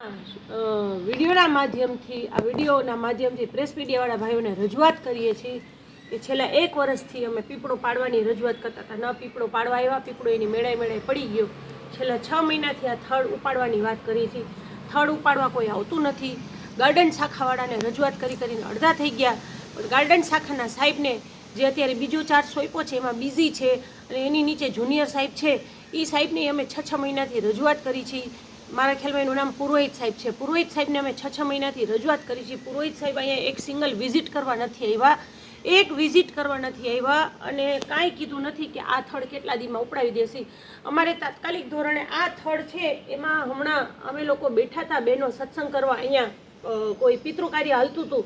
વિડીયોના માધ્યમથી, આ વિડીયોના માધ્યમથી પ્રેસ મીડિયાવાળા ભાઈઓને રજૂઆત કરીએ છીએ કે છેલ્લા એક વર્ષથી અમે પીપળો પાડવાની રજૂઆત કરતા હતા. ન પીપળો પાડવા આવ્યા, પીપળો એની મેળાએ મેળાએ પડી ગયો. છેલ્લા છ મહિનાથી આ થડ ઉપાડવાની વાત કરી હતી થડ ઉપાડવા કોઈ આવતું નથી. ગાર્ડન શાખાવાળાને રજૂઆત કરી કરીને અડધા થઈ ગયા. પણ ગાર્ડન શાખાના સાહેબને જે અત્યારે બીજો ચાર્જ સોંપ્યો છે, એમાં બિઝી છે અને એની નીચે જુનિયર સાહેબ છે એ સાહેબને અમે છ છ મહિનાથી રજૂઆત કરી છે મારા ખ્યાલમાં એનું નામ પુરોહિત સાહેબ છે. પુરોહિત સાહેબને અમે છ છ મહિનાથી રજૂઆત કરી છે. પુરોહિત સાહેબ અહીંયા એક સિંગલ વિઝિટ કરવા નથી આવ્યા. એક વિઝિટ કરવા નથી આવ્યા અને કાંઈ કીધું નથી કે આ થડ કેટલા દીમાં ઉપડાવી દેશે. અમારે તાત્કાલિક ધોરણે આ થડ છે એમાં હમણાં અમે લોકો બેઠા હતા બહેનો સત્સંગ કરવા અહીંયા કોઈ પિતૃ કાર્ય હાલતું હતું.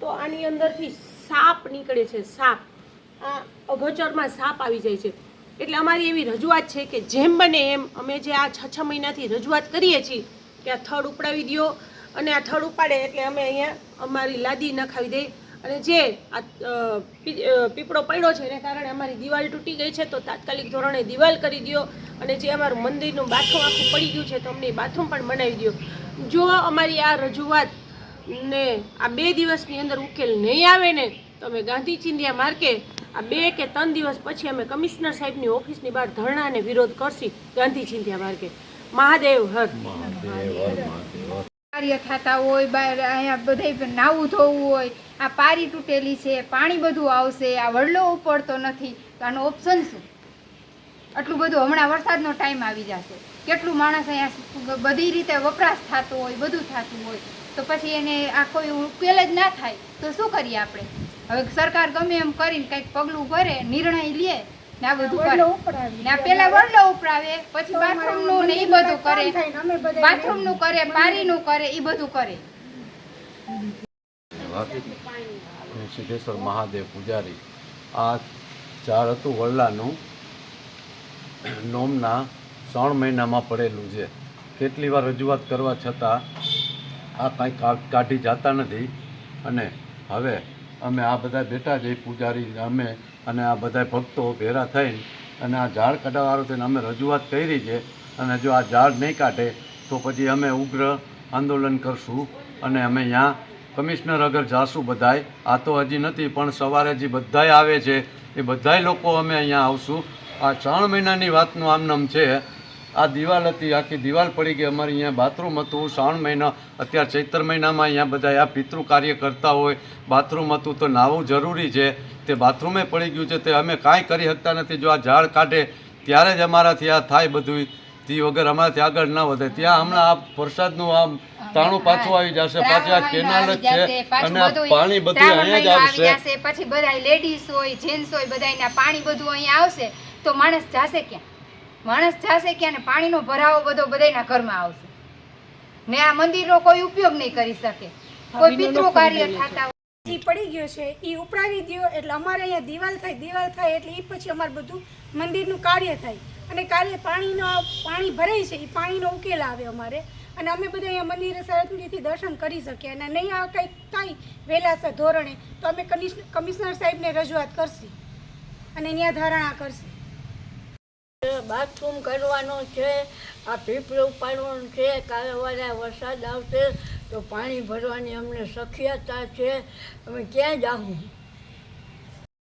તો આની અંદરથી સાપ નીકળે છે, સાપ. આ અગોચરમાં સાપ આવી જાય છે. એટલે અમારી એવી રજૂઆત છે કે જેમ બને એમ અમે જે આ છ છ મહિનાથી રજૂઆત કરીએ છીએ કે આ થડ ઉપડાવી દો અને આ થડ ઉપાડે એટલે અમે અહીંયા અમારી લાદી નખાવી દઈએ અને જે આ પીપળો પડ્યો છે એને કારણે અમારી દિવાલ તૂટી ગઈ છે તો તાત્કાલિક ધોરણે દિવાલ કરી દો અને જે અમારું મંદિરનું બાથરૂમ આખું પડી ગયું છે તો અમને બાથરૂમ પણ બનાવી દો જો અમારી આ રજૂઆત ને આ બે દિવસની અંદર ઉકેલ નહીં આવે ને, તો અમે ગાંધી ચિંધ્યા માર્કે આ બે કે ત્રણ દિવસ પછી અમે કમિશનર સાહેબની ઓફિસની બહાર ધરણાને વિરોધ કરશી ગાંધી ચિંધ્યા માર્ગે. મહાદેવ હર. કાર્ય થતા હોય બહાર અહીંયા બધે નાવું ધોવું હોય આ પારી તૂટેલી છે પાણી બધું આવશે આ વડલો ઉપડતો નથી તો આનો ઓપ્શન શું? આટલું બધું હમણાં વરસાદનો ટાઈમ આવી જશે. કેટલું માણસ અહીંયા બધી રીતે વપરાશ થતો હોય બધું થતું હોય તો પછી એને આ કોઈ ઉકેલ જ ના થાય. તો શું કરીએ આપણે? હવે સરકાર ગમે એમ કરીને કંઈક પગલું ભરે નિર્ણય લે ને આ બધું કરે. ને આ પેલા વડલો ઉપડાવે પછી બાથરૂમનું ને એ બધું કરે. બાથરૂમનું કરે પારીનું કરે એ બધું કરે. હું સિદ્ધેશ્વર મહાદેવ પૂજારી. આ ઝાડ હતું વડલાનું. નોમના ત્રણ મહિનામાં પડેલું છે. કેટલી વાર રજૂઆત કરવા છતાં આ કાંઈ કાઢી જતા નથી. અને હવે અમે આ બધા બેઠા છે પૂજારી અમે અને આ બધા ભક્તો ભેરા થઈને અને આ ઝાડ કાઢવાવાળો થઈને અમે રજૂઆત કરી છે અને જો આ ઝાડ નહીં કાઢે તો પછી અમે ઉગ્ર આંદોલન કરશું અને અમે અહીંયા કમિશનર અગર જાશું બધાય. આ તો હજી નથી, પણ સવારે જે બધાય આવે છે, એ બધાય લોકો અમે અહીંયા આવશું. આ ત્રણ મહિનાની વાતનું આમનામ છે. આ દિવાલ હતી આખી દિવાલ પડી ગઈ. અમારે અહીંયા બાથરૂમ હતું શ્રાવણ મહિના અત્યારે ચૈત્ર મહિનામાં અહીંયા બધા આ પિતૃ કાર્ય કરતા હોય. બાથરૂમ હતું તો નાહવું જરૂરી છે. તે બાથરૂમે પડી ગયું છે. તે અમે કાંઈ કરી શકતા નથી. જો આ ઝાડ કાઢે ત્યારે જ અમારાથી આ થાય બધું. તે વગર અમારાથી આગળ ના વધે. ત્યાં હમણાં આ વરસાદનું આમ તાણું પાછું આવી જશે. પાછી આ કેનાલ જ છે અને આ પાણી બધું અહીંયા જ આવશે. પછી બધા લેડીઝ હોય જેન્ટ્સ હોય બધાના પાણી બધું અહીંયા આવશે. તો માણસ જશે ક્યાં? માણસ જાશે ક્યાં ને પાણીનો ભરાવો બધો બધાના ઘરમાં આવશે. ને આ મંદિરનો કોઈ ઉપયોગ નહીં કરી શકે. કોઈ પિતૃ કાર્ય થતા જે પડી ગયો છે. એ ઉપડાવી દ્યો એટલે અમારે અહીંયા દિવાલ થાય દિવાલ થાય એટલે એ પછી અમારે બધું મંદિરનું કાર્ય થાય. અને કાર્ય પાણીનો પાણી ભરાય છે એ પાણીનો ઉકેલ આવે અમારે. અને અમે બધા અહીંયા મંદિરે શાંતિથી દર્શન કરી શકીએ. અને નહીં આ કંઈક થાય વહેલાસર ધોરણે તો અમે કમિશનર સાહેબને રજૂઆત કરશી. અને ત્યાં ધારણા કરશી. બાથરૂમ કરવાનો છે, આ પીપળું ઉપાડવાનું છે, કાલે વારે વરસાદ આવશે તો પાણી ભરવાની અમને શક્યતા છે. અમે ક્યાં જાવું